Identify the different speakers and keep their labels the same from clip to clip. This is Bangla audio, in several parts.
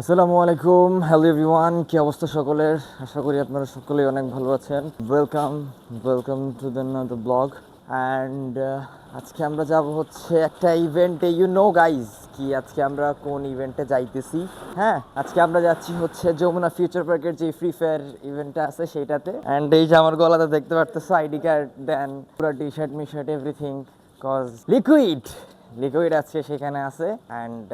Speaker 1: আসসালামু আলাইকুম। হ্যালো এভরিওয়ান কি অবস্থা সকলের? আশা করি আপনারা সকলেই অনেক ভালো আছেন। Welcome welcome to the the blog and আজকে আমরা যাব হচ্ছে একটা ইভেন্টে ইউ নো গাইজ কি আজকে আমরা কোন ইভেন্টে যাইতেছি? হ্যাঁ আজকে আমরা যাচ্ছি হচ্ছে যমুনা ফিউচার পার্কের যে ফ্রি ফায়ার ইভেন্টটা আছে সেইটাতে অ্যান্ড এই যে আমার গলাতে দেখতে পারতেছো আইডি কার্ড দেন পুরো T shirt me shirt everything cause liquid liquid আছে, সেখানে আছে and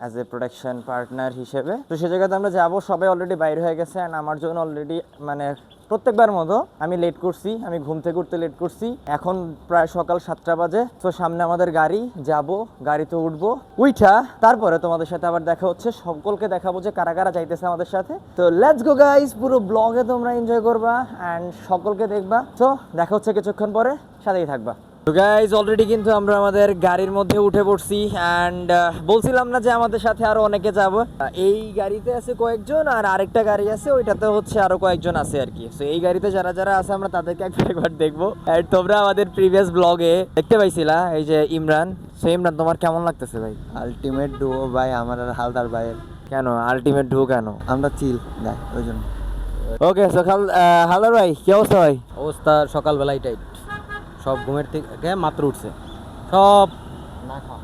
Speaker 1: as a production partner হিসেবে। তো সে জায়গাতে আমরা যাব, সবাই অলরেডি বাইরে হয়ে গেছে অ্যান্ড আমার জন্য অলরেডি মানে প্রত্যেকবার মতো আমি লেট করছি, আমি ঘুম থেকে উঠতে লেট করছি। এখন প্রায় সকাল সাতটা বাজে, তো সামনে আমাদের গাড়ি, যাব, গাড়িতে উঠবো, উইঠা, তারপরে তোমাদের সাথে আবার দেখা হচ্ছে, সকলকে দেখাবো যে কারা কারা যাইতেছে আমাদের সাথে। তো লেটস গো গাইস পুরো ব্লগে তোমরা এনজয় করবা অ্যান্ড সকলকে দেখবা। তো দেখা হচ্ছে কিছুক্ষণ পরে, সাথেই থাকবা। তো গাইজ অলরেডি কিন্তু আমরা আমাদের গাড়ির মধ্যে উঠে পড়ছি অ্যান্ড বলছিলাম না যে আমাদের সাথে আরও অনেকে যাব। এই গাড়িতে আছে কয়েকজন আর আরেকটা গাড়ি আছে ওইটাতে হচ্ছে আরও কয়েকজন আছে আর কি। তো এই গাড়িতে যারা যারা আছে আমরা তাদেরকে একবার একবার দেখব। আর তোমরা আমাদের প্রিভিয়াস ব্লগে দেখতে পাইছিলা এই যে ইমরান। সো ইমরান তোমার কেমন লাগতেছে ভাই?
Speaker 2: আলটিমেট ডুও ভাই আমার আর হালদার ভাইয়ের।
Speaker 1: কেন? আলটিমেট ঢু কেন?
Speaker 2: আমরা চিল গাই ওই জন্য।
Speaker 1: ওকে সকাল হালার ভাই কি অবস্থা ভাই?
Speaker 3: অবস্থা সকালবেলায় টাইট সব ঘুমের থেকে মাত্র উঠছে। সব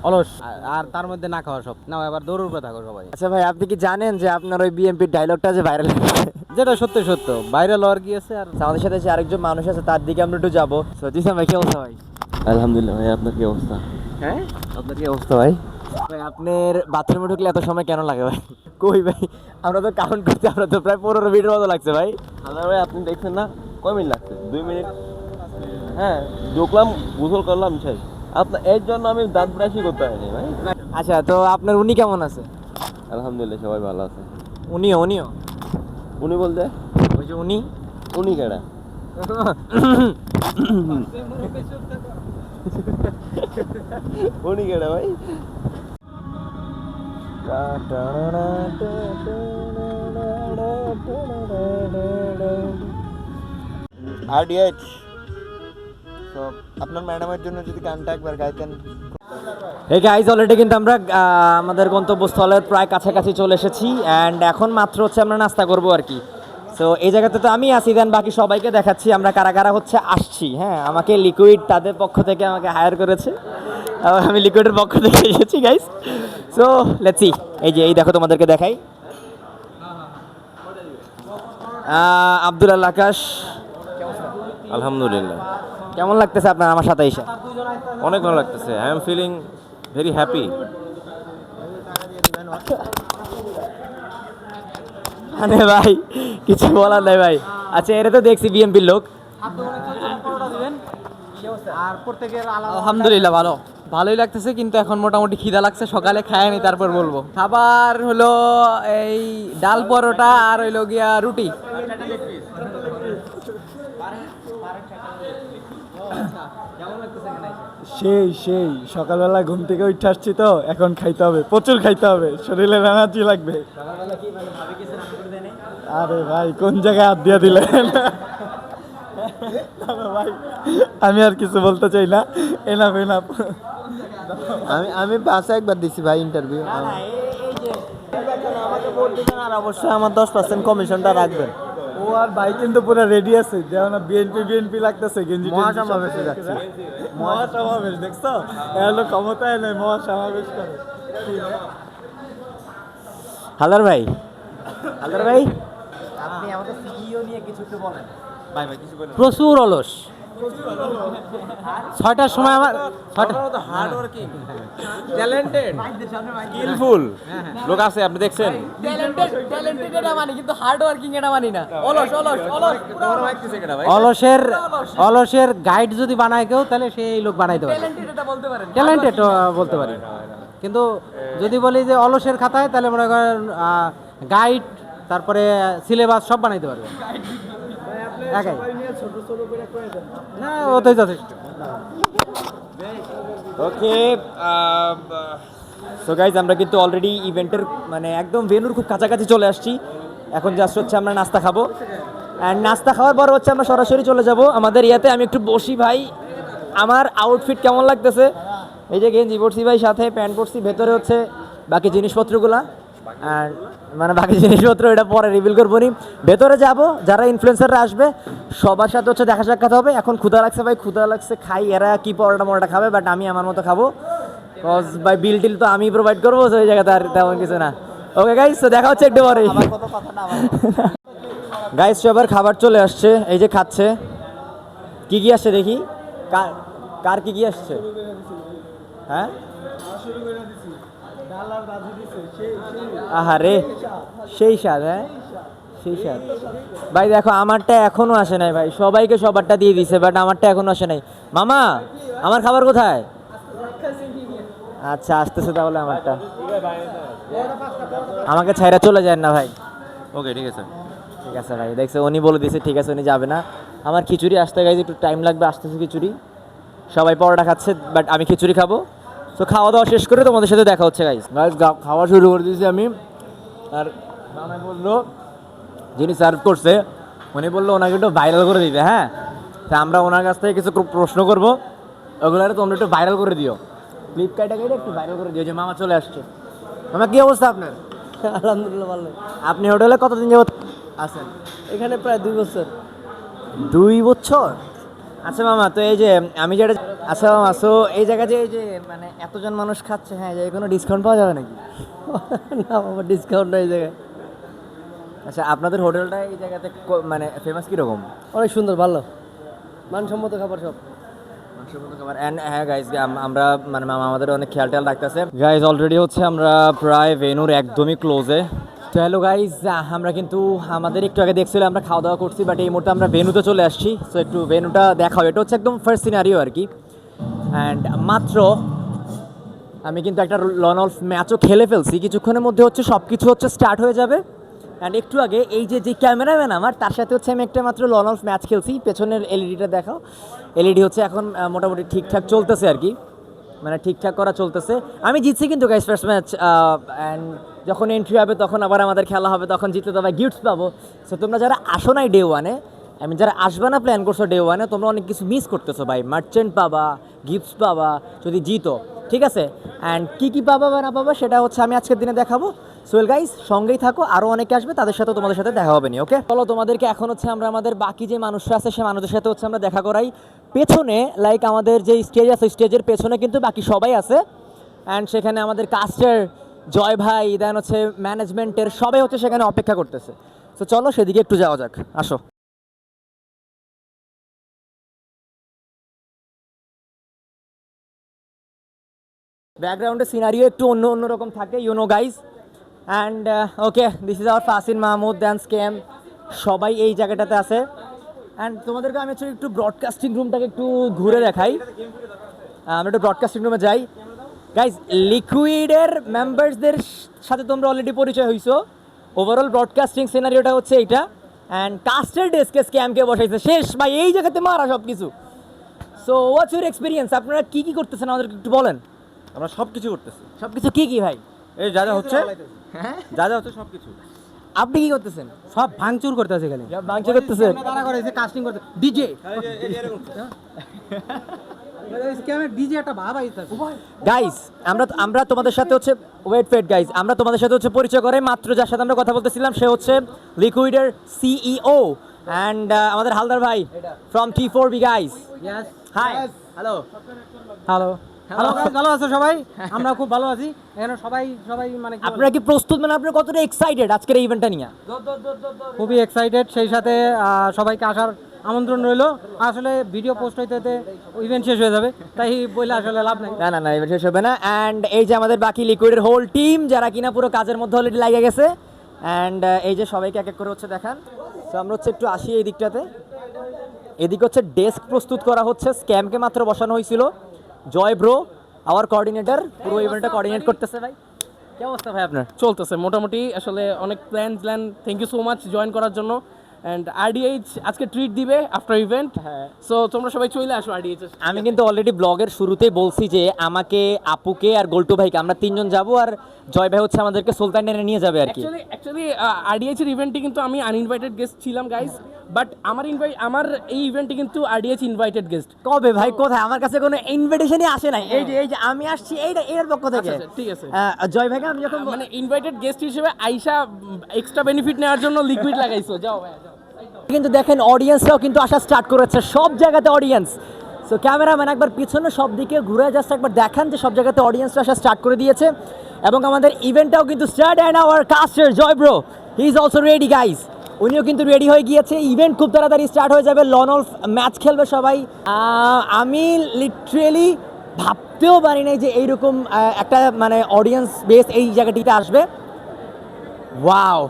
Speaker 3: অলস। আর- তার মধ্যে না খাওয়া সব। না এবার দৌড় উপরে থাকো সবাই।
Speaker 1: আচ্ছা ভাই আপনি কি জানেন যে আপনার ওই বিএমপির ডায়লগটা যে ভাইরাল
Speaker 3: যেটা সত্য সত্য। বাইরে লওয়ার কি আছে আর?
Speaker 1: আমাদের সাথে যে আরেকজন মানুষ আছে তার দিকে আমরা একটু যাব। সজিস ভাই কি অবস্থা ভাই?
Speaker 2: আলহামদুলিল্লাহ ভাই আপনার কি অবস্থা?
Speaker 1: হ্যাঁ? আপনার কি অবস্থা ভাই? ভাই আপনার বাথরুমে ঢুকলে এত সময় কেন লাগে ভাই? কই ভাই? আমরা তো কাউন্ট করতে আমরা তো প্রায় পনেরো মিনিটের মতো লাগছে ভাই।
Speaker 2: ভাই আপনি দেখছেন না? কয় মিনিট লাগছে? দুই মিনিট হ্যাঁ ঢুকলাম গোসল করলাম শেষ। আপনার এর জন্য আমি দাঁত ব্রাশই করতে হয়নি ভাই।
Speaker 1: আচ্ছা তো আপনার উনি কেমন আছে?
Speaker 2: আলহামদুলিল্লাহ সবাই ভালো আছে।
Speaker 1: উনিও উনিও?
Speaker 2: উনি বলতে?
Speaker 1: ওই যে উনি?
Speaker 2: উনি কেডা? উনি কেডা ভাই? আর ডিএইচ তো আপনার ম্যাডামের জন্য যদি গানটা একবার গাইতেন।
Speaker 1: এই গাইজ অলরেডি কিন্তু আমরা আমাদের গন্তব্যস্থলের প্রায় কাছাকাছি চলে এসেছি অ্যান্ড এখন মাত্র হচ্ছে আমরা নাস্তা করব আর কি। সো এই জায়গাতে তো আমি আসি দেন বাকি সবাইকে দেখাচ্ছি আমরা কারা কারা হচ্ছে আসছি। হ্যাঁ আমাকে লিকুইড তাদের পক্ষ থেকে আমাকে হায়ার করেছে। আমি লিকুইডের পক্ষ থেকে এসেছি গাইজ সো লেটসি এই যে এই দেখো তোমাদেরকে দেখাই। আব্দুল আল আকাশ।
Speaker 4: আলহামদুলিল্লাহ।
Speaker 1: কেমন লাগতেছে আপনার আমার সাথে এসে?
Speaker 4: অনেক ভালো লাগতেছে। I am feeling very happy
Speaker 1: মানে ভাই কিছু বলার নাই ভাই। আচ্ছা এটা তো দেখছি বিএমপির লোক।
Speaker 3: আর প্রত্যেকের আলহামদুলিল্লাহ ভালো। ভালোই লাগতেছে কিন্তু এখন মোটামুটি খিদা লাগছে। সকালে খায়নি তারপর বলব। খাবার হলো এই ডাল পরোটা আর হইল গিয়া রুটি।
Speaker 5: সেই সেই সকালবেলা ঘুম থেকে উঠে আসছি তো এখন খাইতে হবে প্রচুর খাইতে হবে শরীরে এনার্জি লাগবে। আরে ভাই কোন জায়গায় হাত দিয়ে দিলেন? ভাই আমি আর কিছু বলতে চাই না। এনাফ এনাফ
Speaker 2: আমি আমি পাশে একবার দিছি ভাই ইন্টারভিউ
Speaker 5: আর অবশ্যই আমার দশ পার্সেন্ট কমিশনটা রাখবেন। ও আর ভাই কিন্তু পুরো রেডি আছে। যেমন বিএনপি বিএনপি লাগতেছে গেঞ্জি
Speaker 2: মহাসমাবেশে যাচ্ছি।
Speaker 5: মহাসমাবেশ দেখছ? এ হলো ক্ষমতায় নেই মহাসমাবেশ করে।
Speaker 1: হালার ভাই। হালার ভাই।
Speaker 3: প্রচুর অলস। ছয়টার সময় আমার
Speaker 4: হার্ড ওয়ার্কিং ট্যালেন্টেড স্কিলফুল লোক আছে আপনি দেখছেন?
Speaker 3: অলসের অলসের গাইড যদি বানায় কেউ তাহলে সেই লোক বানাইতে পারে। ট্যালেন্টেড বলতে পারি। কিন্তু যদি বলি যে অলসের খাতায় তাহলে মনে করেন গাইড তারপরে সিলেবাস সব বানাইতে পারবে। একাই না ওটাই যথেষ্ট।
Speaker 1: ওকে সো গাইজ আমরা কিন্তু অলরেডি ইভেন্টের মানে একদম ভেনুর খুব কাছাকাছি চলে আসছি। এখন জাস্ট হচ্ছে আমরা নাস্তা খাব। অ্যান্ড নাস্তা খাওয়ার পর হচ্ছে আমরা সরাসরি চলে যাব। আমাদের ইয়াতে আমি একটু বসি ভাই। আমার আউটফিট কেমন লাগতেছে? এই যে গেঞ্জি পরছি ভাই সাথে প্যান্ট পরছি ভেতরে হচ্ছে বাকি জিনিসপত্রগুলা। আর মানে বাকি জিনিসপত্র এটা পরে রিভিল করব নি। ভেতরে যাব যারা ইনফ্লুয়েন্সাররা আসবে সবার সাথে হচ্ছে দেখা সাক্ষাৎ হবে। এখন ক্ষুধা লাগছে ভাই ক্ষুধা লাগছে খাই এরা কি পরোটা মরোটা খাবে বাট আমি আমার মতো খাব। কজ ভাই বিল টিল তো আমি প্রোভাইড করব তো ওই জায়গাতে আর তেমন কিছু না। ওকে গাইস তো দেখা হচ্ছে একটু পরে গাইস সবার খাবার চলে আসছে এই যে খাচ্ছে। কি কি আসছে দেখি? কার কার কি কি আসছে? হ্যাঁ? আহারে সেই স্বাদ হ্যাঁ? সেই স্বাদ। ভাই দেখো আমারটা এখনও আসে নাই ভাই। সবাইকে সবারটা দিয়ে দিছে বাট আমারটা এখনও আসে নাই। মামা আমার খাবার কোথায়? আচ্ছা আসতেছে তাহলে আমারটা। আমাকে ছাইরা চলে যায় না ভাই।
Speaker 4: ওকে ঠিক আছে।
Speaker 1: ঠিক আছে ভাই। দেখছে উনি বলে দিয়েছে ঠিক আছে উনি যাবে না। আমার খিচুড়ি আসতে গেছে একটু টাইম লাগবে আসতেছে খিচুড়ি। সবাই পরোটা খাচ্ছে বাট আমি খিচুড়ি খাব। তো খাওয়া দাওয়া শেষ করে তোমাদের সাথে দেখা হচ্ছে গাইস গাইস খাওয়া শুরু করে দিয়েছি আমি। আর মামা বলল যিনি সার্ভ করছে উনি বলল ওনাকে একটু ভাইরাল করে দিতে হ্যাঁ? তা আমরা ওনার কাছ থেকে কিছু প্রশ্ন করব। ওগুলো তোমরা একটু ভাইরাল করে দিও। ফ্লিপকার্টে গেলে একটু ভাইরাল করে দিও যে মামা চলে আসছে। মামা কী অবস্থা আপনার?
Speaker 5: আলহামদুলিল্লাহ ভালো
Speaker 1: আপনি হোটেলে কতদিন যাবত
Speaker 5: আছেন? এখানে প্রায় দুই বছর।
Speaker 1: দুই বছর? আচ্ছা মামা তো এই যে আমি যেটা আচ্ছা মামা সো এই জায়গা যে এই যে মানে এতজন মানুষ খাচ্ছে হ্যাঁ যে কোনো ডিসকাউন্ট পাওয়া যাবে নাকি?
Speaker 5: না বাবা ডিসকাউন্ট এই জায়গায়।
Speaker 1: আচ্ছা আপনাদের হোটেলটা এই জায়গাতে মানে ফেমাস কীরকম?
Speaker 5: অনেক সুন্দর ভালো। মানসম্মত খাবার সব।
Speaker 1: হ্যাঁ গাইজ আমরা মানে মামা আমাদের অনেক খেয়াল টেয়াল রাখতেছে। গাইজ অলরেডি হচ্ছে আমরা প্রায় ভেনুর একদমই ক্লোজে তো হ্যালো গাইজ আমরা কিন্তু, আমাদের একটু আগে দেখছিলাম আমরা খাওয়া দাওয়া করছি বাট এই মুহূর্তে আমরা ভেনুতে চলে আসছি। সো একটু ভেনুটা দেখাও। এটা হচ্ছে একদম ফার্স্ট সিনারিও আর কি। অ্যান্ড মাত্র আমি কিন্তু একটা লন অফ ম্যাচও খেলে ফেলছি। কিছুক্ষণের মধ্যে হচ্ছে সব কিছু হচ্ছে স্টার্ট হয়ে যাবে। অ্যান্ড একটু আগে এই যে যে ক্যামেরাম্যান আমার, তার সাথে হচ্ছে আমি একটা মাত্র লন অফ ম্যাচ খেলছি। পেছনের এলইডিটা দেখাও। এলইডি হচ্ছে এখন মোটামুটি ঠিকঠাক চলতেছে আর কি। মানে ঠিকঠাক করা চলতেছে। আমি জিতছি কিন্তু গাইস ফার্স্ট ম্যাচ অ্যান্ড যখন এন্ট্রি হবে, তখন আবার আমাদের খেলা হবে, তখন জিতলে তো আবার গিফটস পাবো। সো তোমরা যারা আসো নাই ডে ওয়ানে আমি যারা আসবে না প্ল্যান করছ ডে ওয়ানে তোমরা অনেক কিছু মিস করতেছো ভাই। মার্চেন্ট পাবা গিফটস পাবা, যদি জিতো, ঠিক আছে? অ্যান্ড কী কী পাবা বা না পাবা, সেটা হচ্ছে আমি আজকের দিনে দেখাবো। সোয়েল গাইস সঙ্গেই থাকো আরও অনেকে আসবে, তাদের সাথে তোমাদের সাথে দেখা হবে নি ওকে চলো, তোমাদেরকে এখন হচ্ছে আমরা আমাদের বাকি যে মানুষরা আছে, সে মানুষের সাথে হচ্ছে আমরা দেখা করাই। পেছনে লাইক আমাদের যে স্টেজ আছে স্টেজের পেছনে কিন্তু বাকি সবাই আছে। অ্যান্ড সেখানে আমাদের কাস্টের জয় ভাই দেন হচ্ছে ম্যানেজমেন্টের সবাই হচ্ছে সেখানে অপেক্ষা করতেছে। তো চলো সেদিকে একটু যাওয়া যাক, আসো। ব্যাকগ্রাউন্ডে সিনারিও একটু অন্য অন্য রকম থাকে you know guys and okay this is our Fasin Mahmud then scam সবাই এই জায়গাটাতে আছে। অ্যান্ড তোমাদেরকে আমি একটু ব্রডকাস্টিং রুমটাকে একটু ঘুরে দেখাই। আমরা একটু ব্রডকাস্টিং রুমে যাই। গাইজ লিকুইডের মেম্বার্সদের সাথে তোমরা অলরেডি পরিচয় হইছো। ওভারঅল ব্রডকাস্টিং সিনারিওটা হচ্ছে এইটা। অ্যান্ড কাস্টার ডেস্কে স্ক্যামকে বসাইছে। শেষ ভাই এই জায়গাতে মারা সব কিছু সো হোয়াটস ইউর এক্সপিরিয়েন্স আপনারা কী কী করতেছেন? আমাদেরকে একটু বলেন।
Speaker 4: আমরা সব কিছু করতেছি।
Speaker 1: সব কিছু কী কী ভাই?
Speaker 4: এই যা যা হচ্ছে
Speaker 1: হ্যাঁ?
Speaker 4: যা যা হচ্ছে সব কিছু
Speaker 1: আপনি কি করতেছেন?
Speaker 3: সব ভাঙচুর করতেছে এখানে।
Speaker 1: বাংচা করতেছেন।
Speaker 3: কাস্টিং করতে ডিজে
Speaker 1: গাইস আমরা আমরা তোমাদের সাথে হচ্ছে ওয়েট ফেট গাইস আমরা তোমাদের সাথে হচ্ছে পরিচয় করে মাত্র যার সাথে আমরা কথা বলতেছিলাম সে হচ্ছে লিকুইডের সিইও অ্যান্ড আমাদের হালদার ভাই from T four B guys hi hello
Speaker 3: hello hello ভালো আছো সবাই? আমরা খুব ভালো আছি। এখানে সবাই সবাই মানে
Speaker 1: আপনারা কি প্রস্তুত? মানে আপনারা কতটা এক্সাইটেড আজকের এই ইভেন্টটা নিয়ে?
Speaker 3: খুবই এক্সাইটেড সেই সাথে সবাইকে আসার আমন্ত্রণ রইল। আসলে ভিডিও পোস্ট হইতে হইতে ইভেন্ট শেষ হয়ে যাবে। তাই বলে আসলে লাভ নাই।
Speaker 1: না না না ইভেন্ট শেষ হবে না। অ্যান্ড এই যে আমাদের বাকি লিকুইডের হোল টিম যারা কিনা পুরো কাজের মধ্যে অলরেডি লাগে গেছে। অ্যান্ড এই যে সবাইকে এক এক করে হচ্ছে দেখান। তো আমরা হচ্ছে একটু আসি এই দিকটাতে। এদিক হচ্ছে ডেস্ক প্রস্তুত করা হচ্ছে। স্ক্যামকে মাত্র বসানো হয়েছিল। জয় ব্রো আওয়ার কোঅর্ডিনেটর পুরো ইভেন্টটা কোঅর্ডিনেট করতেছে ভাই। কি অবস্থা ভাই আপনার?
Speaker 6: চলতেছে মোটামুটি। আসলে অনেক plan plan thank you so much join করার জন্য। অ্যান্ড আরডিএইচ আজকে ট্রিট দিবে আফটার ইভেন্ট
Speaker 1: হ্যাঁ।
Speaker 6: সো তোমরা সবাই চলে আসো আরডিএইচ
Speaker 1: আমি কিন্তু অলরেডি ব্লগের শুরুতেই বলছি যে আমাকে আপুকে আর গোল্টু ভাইকে আমরা তিনজন যাব আর জয় ভাই হচ্ছে আমাদেরকে সুলতান টেনে নিয়ে যাবে আর কি।
Speaker 6: অ্যাকচুয়ালি আরডিএইচ এর ইভেন্টে কিন্তু আমি আনইনভাইটেড গেস্ট ছিলাম গাইস বাট আমার ইনভাইট আমার এই ইভেন্টে কিন্তু আরডিএইচ ইনভাইটেড গেস্ট
Speaker 1: কবে ভাই? কোথায়? আমার কাছে কোনো ইনভিটেশনই আসে নাই। এই যে এই যে আমি আসছি এইটা এর পক্ষ থেকে।
Speaker 6: আচ্ছা, আচ্ছা, ঠিক আছে।
Speaker 1: জয় ভাইকে আমি যখন
Speaker 6: মানে ইনভাইটেড গেস্ট হিসেবে আইসা এক্সট্রা বেনিফিট নেওয়ার জন্য লিকুইড লাগাইছো। যাও ভাই
Speaker 1: কিন্তু দেখেন অডিয়েন্সরাও কিন্তু আসা স্টার্ট করেছে, সব জায়গাতে অডিয়েন্স সো ক্যামেরাম্যান একবার পিছনে সব দিকে ঘুরে জাস্ট একবার দেখান যে সব জায়গাতে অডিয়েন্সরা আসা স্টার্ট করে দিয়েছে। এবং আমাদের ইভেন্টটাও কিন্তু start and our caster Joy bro he is also ready guys উনিও কিন্তু রেডি হয়ে গিয়েছে। ইভেন্ট খুব তাড়াতাড়ি স্টার্ট হয়ে যাবে লন অফ ম্যাচ খেলবে সবাই। আমি লিটারেলি ভাবতেও পারি নাই যে এইরকম একটা মানে অডিয়েন্স বেস এই জায়গাটিতে আসবে। ওয়াও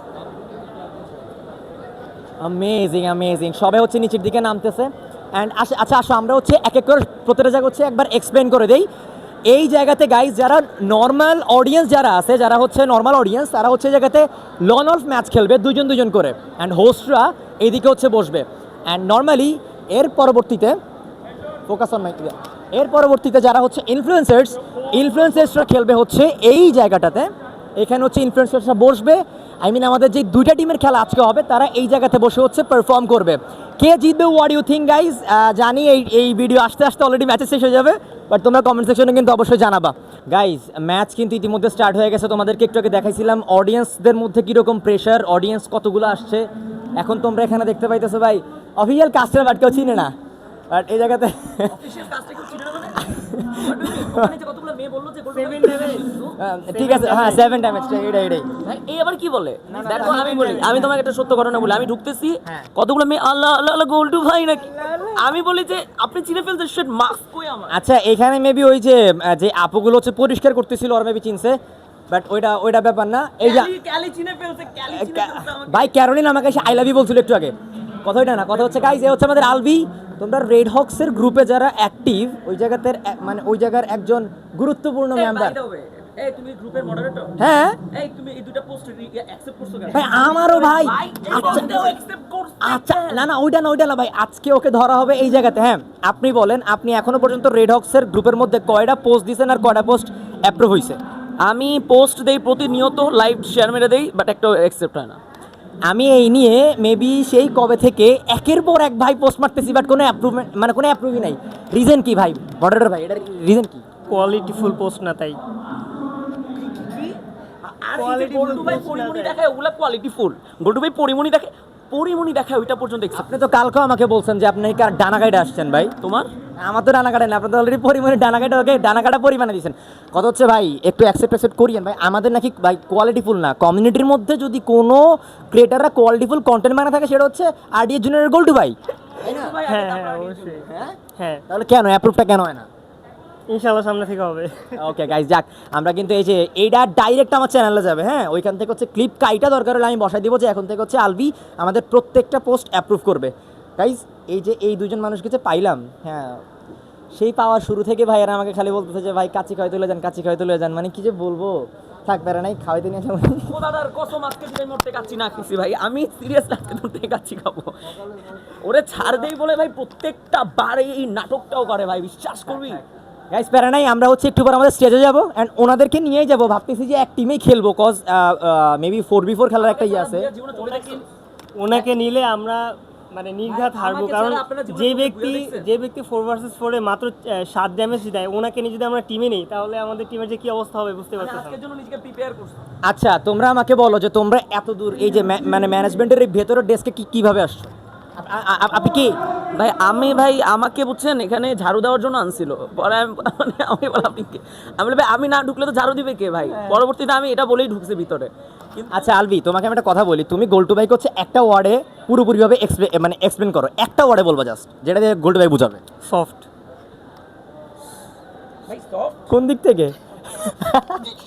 Speaker 1: অ্যামেজিং অ্যামেজিং সবাই হচ্ছে নিচের দিকে নামতেছে। অ্যান্ড আচ্ছা আসো, আমরা হচ্ছে এক এক করে প্রতিটা জায়গা হচ্ছে একবার এক্সপ্লেন করে দেই। এই জায়গাতে গাইজ যারা নর্মাল অডিয়েন্স যারা আছে, যারা হচ্ছে নর্মাল অডিয়েন্স তারা হচ্ছে জায়গাতে লন অফ ম্যাচ খেলবে দুজন দুজন করে। অ্যান্ড হোস্টরা এইদিকে হচ্ছে বসবে। অ্যান্ড নর্মালি এর পরবর্তীতে ফোকাস অন মাই এর পরবর্তীতে যারা হচ্ছে ইনফ্লুয়েন্সার্স ইনফ্লুয়েন্সার্সরা খেলবে হচ্ছে এই জায়গাটাতে। এখানে হচ্ছে ইনফ্লুয়েন্সার্সরা বসবে। আই মিন আমাদের যে দুইটা টিমের খেলা আজকে হবে তারা এই জায়গাতে বসে হচ্ছে পারফর্ম করবে। কে জিতবে ওয়াট ইউ থিঙ্ক গাইজ জানি এই এই ভিডিও আসতে আসতে অলরেডি ম্যাচে শেষ হয়ে যাবে বাট তোমরা কমেন্ট সেকশনে কিন্তু অবশ্যই জানাবা। গাইজ ম্যাচ কিন্তু ইতিমধ্যে স্টার্ট হয়ে গেছে তোমাদেরকে একটু আগে দেখাইছিলাম অডিয়েন্সদের মধ্যে কীরকম প্রেশার অডিয়েন্স কতগুলো আসছে। এখন তোমরা এখানে দেখতে পাইতেছো ভাই অফিসিয়াল কাস্টমার বাট কেউ চিনে না বাট এই জায়গাতে ঠিক আছে হ্যাঁ সেভেন ড্যামেজ এটাই এটাই
Speaker 7: এই আবার কি বলে? দেখো আমি বলি। আমি তোমাকে একটা সত্য ঘটনা বলি। আমি ঢুকতেছি
Speaker 1: হ্যাঁ।
Speaker 7: কতগুলো মেয়ে আল্লাহ আল্লাহ আল্লাহ গোল্ডু ভাই নাকি? আমি বলি যে আপনি চিনে ফেলছেন শেট মাস্ক কই আমার?
Speaker 1: আচ্ছা এখানে মেবি ওই যে যে আপুগুলো হচ্ছে পরিষ্কার করতেছিল ওর মেবি চিনছে। বাট ওইটা ওইটা ব্যাপার না। এই যে ভাই ক্যারোলিন আমাকে এসে আই লাভ ইউ বলছিল একটু আগে। কথা ওইটা না কথা হচ্ছে গাইজ এ হচ্ছে আমাদের আলবি। তোমরা রেড হক্সের গ্রুপে যারা অ্যাক্টিভ ওই জায়গাতে মানে ওই জায়গার একজন গুরুত্বপূর্ণ মেম্বার
Speaker 7: এই তুমি গ্রুপের মডারেটর
Speaker 1: হ্যাঁ?
Speaker 7: এই তুমি এই দুটো পোস্ট অ্যাকসেপ্ট করছ কেন?
Speaker 1: ভাই আমারও ভাই। আচ্ছা
Speaker 7: আচ্ছা
Speaker 1: আচ্ছা না না ওইটা না ওইটা না ভাই। আজকে ওকে ধরা হবে এই জায়গাতে হ্যাঁ? আপনি বলেন আপনি এখনও পর্যন্ত রেড হক্সের গ্রুপের মধ্যে কয়টা পোস্ট দিয়েছেন আর কয়টা পোস্ট অ্যাপ্রুভ হয়েছে
Speaker 7: আমি পোস্ট দেই প্রতিনিয়ত লাইভ শেয়ার মেরে দেই বাট একটা অ্যাকসেপ্ট হয় না।
Speaker 1: আমি এই নিয়ে মেবি সেই কবে থেকে একের পর এক ভাই পোস্ট মারতেছি বাট কোনো অ্যাপ্রুভমেন্ট মানে কোনো অ্যাপ্রুভই নাই। রিজন কি ভাই? মডারেটর ভাই এটার রিজন কি?
Speaker 8: কোয়ালিটিফুল পোস্ট না তাই।
Speaker 7: আর এই যে গোল্ডু ভাই পরিমণি দেখে ওগুলা কোয়ালিটি ফুল গোল্ডু ভাই পরিমণি দেখে পরিমণি দেখায় ওইটা পর্যন্ত।
Speaker 1: আপনি তো কালকেও আমাকে বলছেন যে আপনি কার ডানা গাইডে আসছেন ভাই?
Speaker 7: তোমার?
Speaker 1: আমার তো ডানা কাটে না আপনি তো অলরেডি পরিমাণে ডানা কাটা ওকে ডানা কাটা পরিমাণে দিয়েছেন। কথা হচ্ছে ভাই একটু অ্যাকসেপ্ট অ্যাকসেপ্ট করিয়েন ভাই আমাদের নাকি ভাই কোয়ালিটিফুল না। কমিউনিটির মধ্যে যদি কোনো ক্রিয়েটাররা কোয়ালিটিফুল কন্টেন্ট বানা থাকে সেটা হচ্ছে আর আরডিএ জুনিয়র গোল্ড ভাই।
Speaker 8: হ্যাঁ হ্যাঁ হ্যাঁ
Speaker 1: তাহলে কেন? অ্যাপ্রুভটা কেন হয় না?
Speaker 8: ইনশাল্লাহ সামনে থেকে হবে।
Speaker 1: ওকে গাইজ যাক আমরা কিন্তু এই যে এইটা ডাইরেক্ট আমার চ্যানেলে যাবে হ্যাঁ? ওইখান থেকে হচ্ছে ক্লিপ কাইটা দরকার হলে আমি বসাই দিব যে এখন থেকে হচ্ছে আলবি আমাদের প্রত্যেকটা পোস্ট অ্যাপ্রুভ করবে। গাইজ এই যে এই দুজন মানুষকে যে পাইলাম হ্যাঁ সেই পাওয়ার শুরু থেকে ভাইয়েরা আমাকে খালি বলতেছে যে ভাই কাচি খাওয়াই তুলে যান কাচি খাওয়াই তুলে যান। মানে কি যে বলব? থাক বেড়া নাই খাওয়াইতে নিয়ে যাব
Speaker 7: ও দাদার কসম আজকে আমি মোটে কাচ্ছি না খেয়েছি ভাই আমি সিরিয়াস আজকে মোটে কাচ্ছি খাব। ওরে ছাড় দেই বলে ভাই প্রত্যেকটা বারে এই নাটকটাও করে ভাই বিশ্বাস করবি?
Speaker 1: গাইজ প্যারা নাই আমরা হচ্ছে একটু পর আমাদের স্টেজে যাব অ্যান্ড ওনাদেরকে নিয়েই যাব। ভাবতেছি যে এক টিমেই খেলব cause maybe four B four খেলার একটা ইয়ে আছে।
Speaker 8: ওনাকে নিলে আমরা মানে নির্ঘাত হারবো কারণ যে ব্যক্তি যে ব্যক্তি ফোর ভার্সেস ফোরে মাত্র সাত ড্যামেজ দেয় ওনাকে নিয়ে যদি আমরা টিমে নিই তাহলে আমাদের টিমের যে কি অবস্থা হবে বুঝতে
Speaker 7: প্রিপেয়ার করছি।
Speaker 1: আচ্ছা তোমরা আমাকে বলো যে তোমরা এত দূর এই যে মানে ম্যানেজমেন্টের এই ভেতরের ডেস্কে কি কীভাবে আসছো? আপনি কি?
Speaker 7: ভাই আমি ভাই আমাকে বুঝছেন এখানে ঝাড়ু দেওয়ার জন্য আনছিল। পরে আমি মানে আমি বললাম আপনি কে? আমি বলি ভাই আমি না ঢুকলে তো ঝাড়ু দিবে কে ভাই? পরবর্তীতে আমি এটা বলেই ঢুকছি ভিতরে।
Speaker 1: আচ্ছা আলবি তোমাকে আমি একটা কথা বলি। তুমি গোল্টু ভাইকে হচ্ছে একটা ওয়ার্ডে পুরোপুরিভাবে explain- মানে এক্সপ্লেন করো। একটা ওয়ার্ডে বলব জাস্ট যেটা দিয়ে গোল্টু ভাই বুঝাবে।
Speaker 8: সফট
Speaker 1: কোন দিক থেকে?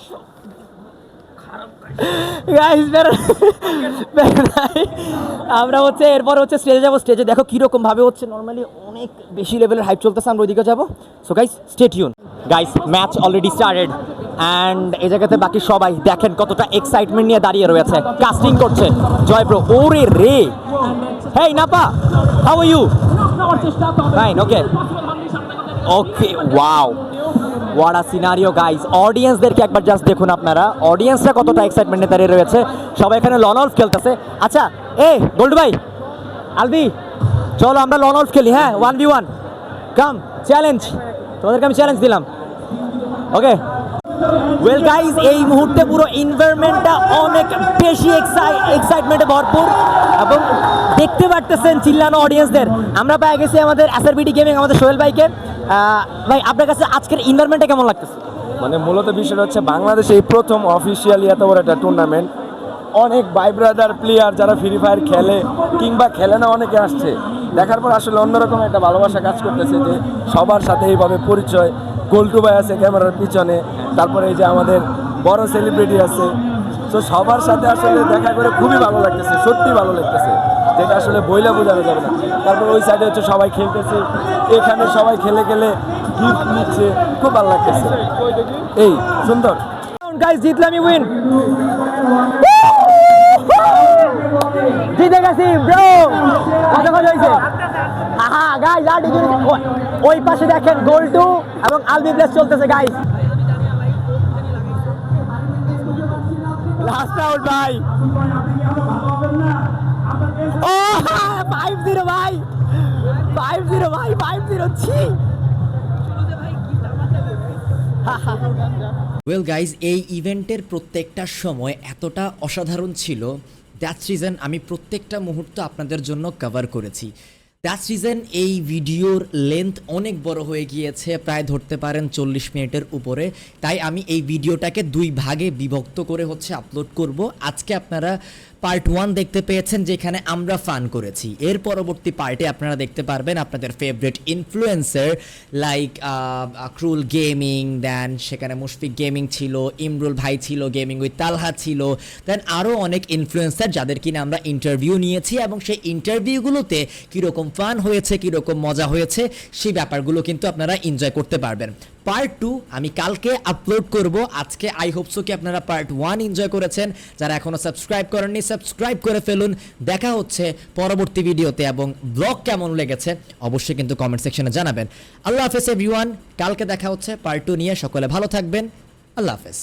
Speaker 1: বেরো আমরা হচ্ছে এরপর হচ্ছে স্টেজে যাব। স্টেজে দেখো কীরকম ভাবে হচ্ছে নর্মালি অনেক বেশি লেভেলের হাইপ চলতেছে আমরা ওইদিকে যাব। So guys stay Yoon guys match already started and এই জায়গাতে বাকি সবাই দেখেন কতটা এক্সাইটমেন্ট নিয়ে দাঁড়িয়ে রয়েছে। কাস্টিং করছে। জয় ব্রো ওরে রে। Hey Napa how you fine okay okay wow what a scenario guys অডিয়েন্সদেরকে একবার জাস্ট দেখুন আপনারা। অডিয়েন্সরা কতটা এক্সাইটমেন্টে দাঁড়িয়ে রয়েছে। সবাই এখানে লন অফ খেলতেছে। আচ্ছা এ, গোল্ড ভাই, আলবি, চলো আমরা লন আউট খেলি হ্যাঁ? One v one come challenge তোমাদেরকে আমি চ্যালেঞ্জ দিলাম। ওকে ওয়েল গাইজ এই মুহূর্তে পুরো এনভায়রনমেন্টটা অনেক বেশি এক্সাইটমেন্টে ভরপুর এবং দেখতে পারতেছেন চিল্লানো অডিয়েন্সদের আমরা পেয়ে গেছি আমাদের এসআরবিডি গেমিং আমাদের সোহেল ভাইকে। ভাই, আপনার কাছে আজকের এনভায়রনমেন্টটা কেমন লাগতেছে?
Speaker 2: মানে মূলত বিষয়টা হচ্ছে বাংলাদেশে এই প্রথম অফিসিয়ালি এত বড় একটা টুর্নামেন্ট অনেক ভাই ব্রাদার প্লেয়ার যারা ফ্রি ফায়ার খেলে কিংবা খেলে না, অনেকে আসছে। দেখার পর আসলে অন্যরকম একটা ভালোবাসা কাজ করতেছে যে সবার সাথে এইভাবে পরিচয়। গোল্টু ভাই আছে ক্যামেরার পিছনে। তারপরে এই যে আমাদের বড় সেলিব্রিটি আছে। তো সবার সাথে আসলে দেখা করে খুবই ভালো লাগতেছে সত্যি ভালো লাগতেছে। যেটা আসলে বইলা বোঝানো যাবে না। তারপর ওই সাইডে হচ্ছে সবাই খেলতেছে। এখানে সবাই খেলে খেলে গিফট নিচ্ছে। খুব ভালো লাগতেছে। এই, সুন্দর।
Speaker 1: জিতলাম উইন জিতে গেছি হয়েছে? হ্যাঁ ওই পাশে দেখেন গোল টু এবং আলবি প্লেস চলতেছে গাইস লাস্ট আউট ভাই ও ফাইভ জিরো ভাই ফাইভ জিরো ভাই ফাইভ জিরো ছি ওয়েল গাইজ এই ইভেন্টের প্রত্যেকটা সময় এতটা অসাধারণ ছিল দ্যাটস রিজন আমি প্রত্যেকটা মুহূর্ত আপনাদের জন্য কভার করেছি। দ্যাটস রিজন এই ভিডিওর লেন্থ অনেক বড় হয়ে গিয়েছে, প্রায় ধরতে পারেন চল্লিশ মিনিটের উপরে। তাই আমি এই ভিডিওটাকে দুই ভাগে বিভক্ত করে হচ্ছে আপলোড করব। আজকে আপনারা পার্ট ওয়ান দেখতে পেয়েছেন, যেখানে আমরা ফান করেছি। এর পরবর্তী পার্টে আপনারা দেখতে পারবেন আপনাদের favourite influencer like Krul gaming then সেখানে মুশফিক গেমিং ছিল ইমরুল ভাই ছিল গেমিং উইথ তালহা ছিল দেন আরও অনেক ইনফ্লুয়েন্সার যাদের কিনা আমরা ইন্টারভিউ নিয়েছি এবং সেই ইন্টারভিউগুলোতে কীরকম ফান হয়েছে, কীরকম মজা হয়েছে, সেই ব্যাপারগুলো কিন্তু আপনারা এনজয় করতে পারবেন। পার্ট টু আমি কালকে আপলোড করব। আজকে আই হোপ সো কি আপনারা পার্ট ওয়ান এনজয় করেছেন। যারা এখনও সাবস্ক্রাইব করেননি সাবস্ক্রাইব করে ফেলুন। দেখা হচ্ছে পরবর্তী ভিডিওতে এবং ব্লগ কেমন লেগেছে অবশ্যই কিন্তু কমেন্ট সেকশনে জানাবেন। আল্লাহ হাফেজ এভরিওয়ান কালকে দেখা হচ্ছে পার্ট টু নিয়ে। সকলে ভালো থাকবেন। আল্লাহ হাফেজ।